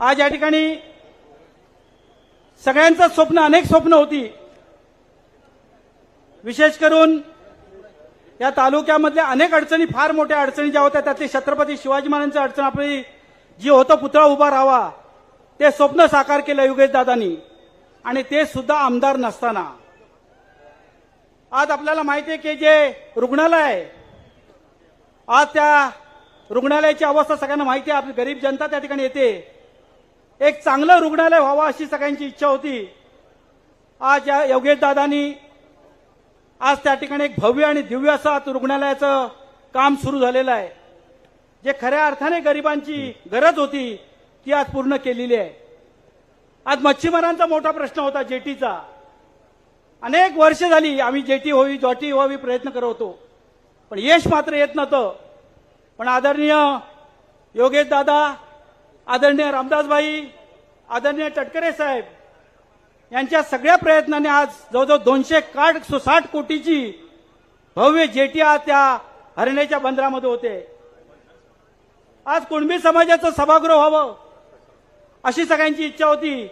आज या ठिकाणी सगळ्यांचं स्वप्न अनेक स्वप्न होती. विशेष करून या तालुक्यामधल्या अनेक अडचणी फार मोठ्या अडचणी ज्या होत्या त्यातली छत्रपती शिवाजी महाराजांची अडचण आपली जी होतं पुतळा उभा राहावा ते स्वप्न साकार केलं योगेश दादांनी. आणि ते सुद्धा आमदार नसताना. आज आपल्याला माहिती आहे की जे रुग्णालय आहे आज त्या रुग्णालयाची अवस्था सगळ्यांना माहिती आहे. आपली गरीब जनता त्या ठिकाणी येते. एक चांगलं रुग्णालय व्हावं अशी सगळ्यांची इच्छा होती. आज या योगेशदादांनी आज त्या ठिकाणी एक भव्य आणि दिव्य असं रुग्णालयाचं काम सुरू झालेलं आहे. जे खऱ्या अर्थाने गरिबांची गरज होती ती आज पूर्ण केलेली आहे. आज मच्छीमारांचा मोठा प्रश्न होता जेटीचा. अनेक वर्ष झाली आम्ही जेटी होवी जॉटी व्हावी प्रयत्न करत होतो. पण यश मात्र येत नव्हतं. पण आदरणीय योगेश दादा आदरणीय रामदासभाई आदरणीय टटकरे साहेब यांच्या सगळ्या प्रयत्नाने आज जवळजवळ दोनशे काठ साठ कोटीची भव्य जेटिया त्या हरण्याच्या बंदरामध्ये होते. आज कुणबी समाजाचं सभागृह व्हावं अशी सगळ्यांची इच्छा होती.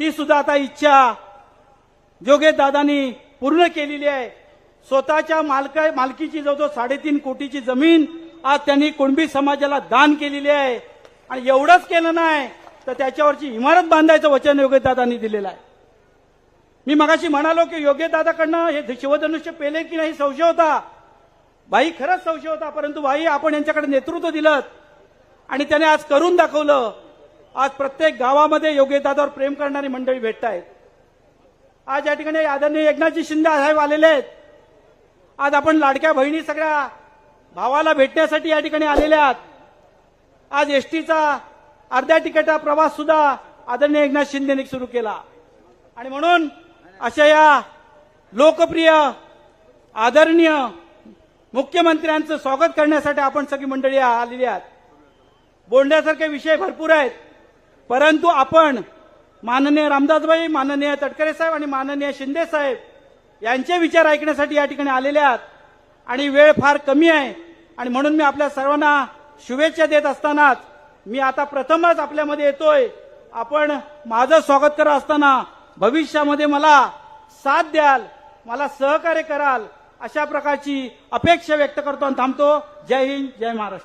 ती सुद्धा आता इच्छा जोगे दादांनी पूर्ण केलेली आहे. स्वतःच्या मालका मालकीची जवळजवळ साडेतीन कोटीची जमीन आज त्यांनी कुणबी समाजाला दान केलेली आहे. आणि एवढंच केलं नाही तर त्याच्यावरची इमारत बांधायचं वचन योग्यदादांनी दिलेलं आहे. मी मगाशी म्हणालो की योगेश दादाकडनं हे शिवधनुष्य पेले की नाही संशय होता. भाई खरंच संशय होता परंतु भाई आपण यांच्याकडे नेतृत्व दिलं आणि त्याने आज करून दाखवलं. आज प्रत्येक गावामध्ये योग्यदादावर प्रेम करणारी मंडळी भेटत आहेत. आज या ठिकाणी आदरणीय एकनाथजी शिंदे साहेब आलेले आहेत. आज आपण लाडक्या बहिणी सगळ्या भावाला भेटण्यासाठी या ठिकाणी आलेल्या आहात. आज एसटीचा अर्ध्या तिकिटा प्रवास सुद्धा आदरणीय एकनाथ शिंदेने सुरू केला. आणि म्हणून अशा या लोकप्रिय आदरणीय मुख्यमंत्र्यांचं स्वागत करण्यासाठी आपण सगळी मंडळी आलेली आहात. बोलण्यासारखे विषय भरपूर आहेत परंतु आपण माननीय रामदासभाई माननीय तटकरे साहेब आणि माननीय शिंदे साहेब यांचे विचार ऐकण्यासाठी या ठिकाणी आलेले आहात. आणि वेळ फार कमी आहे. आणि म्हणून मी आपल्या सर्वांना शुभेच्छा देत असतानाच मी आता प्रथमच आपल्यामध्ये येतोय. आपण माझं स्वागत करत असताना भविष्यामध्ये मला साथ द्याल मला सहकार्य कराल अशा प्रकारची अपेक्षा व्यक्त करतो आणि थांबतो. जय हिंद जय महाराष्ट्र.